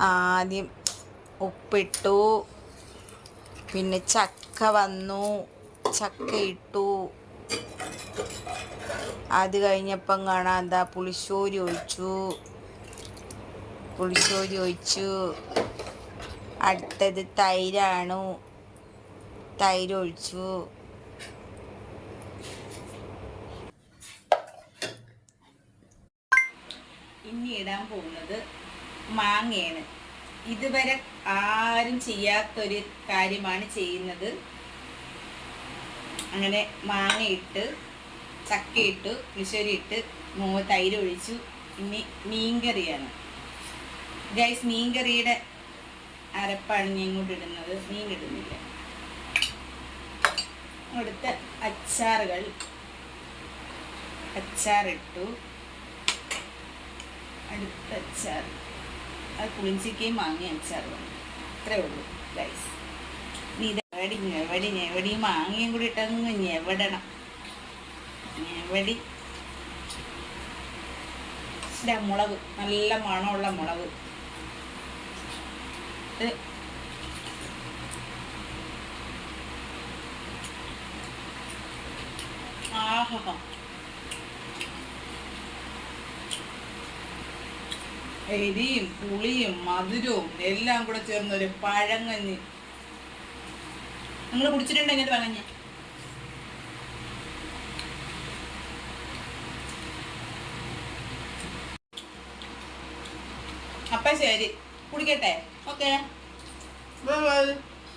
ആദ്യം ഉപ്പിട്ടു. പിന്നെ ചക്ക വന്നു. ചക്ക ഇട്ടു. അത് കഴിഞ്ഞപ്പം കാണാം എന്താ പുളിശ്ശോരി ഒഴിച്ചു. പുളിശ്ശോരി ഒഴിച്ചു. അടുത്തത് തൈരാണ്. തൈര് ഒഴിച്ചു. ഇനി ഇടാൻ പോകുന്നത് മാങ്ങയാണ്. ഇതുവരെ ആരും ചെയ്യാത്തൊരു കാര്യമാണ് ചെയ്യുന്നത്. അങ്ങനെ മാങ്ങയിട്ട് ഇട്ട് ചക്ക ഇട്ട് മോ തൈര് ഒഴിച്ചു ഇനി മീൻകറിയാണ്. ഗൈസ് മീൻകറിയുടെ അരപ്പാണ് ഞാൻ ഇങ്ങോട്ട് ഇടുന്നത്. മീൻ ഇടുന്നില്ല അടുത്ത അച്ചാറുകൾ. അച്ചാറിട്ടു. അടുത്ത അച്ചാർ അത് പുളിഞ്ചിക്കയും മാങ്ങ അച്ചാർ അത്രേ ഉള്ളൂ ഗൈസ് നീ ഇത് എവിടെ ഞെവടി ഞെവടി മാങ്ങയും കൂടി ഇട്ടങ്ങ് ഞെവടണം. ഞെവടി. മുളക് നല്ല മണമുള്ള മുളക്. ആഹാ. എരിയും പുളിയും മധുരവും എല്ലാം കൂടെ ചേർന്ന ഒരു പഴങ്ങഞ്ഞി നിങ്ങൾ കുടിച്ചിട്ടുണ്ടോ ഇങ്ങനത്തെ പഴങ്ങഞ്ഞി അപ്പൊ ശരി. കുടിക്കട്ടെ. ഓക്കെ.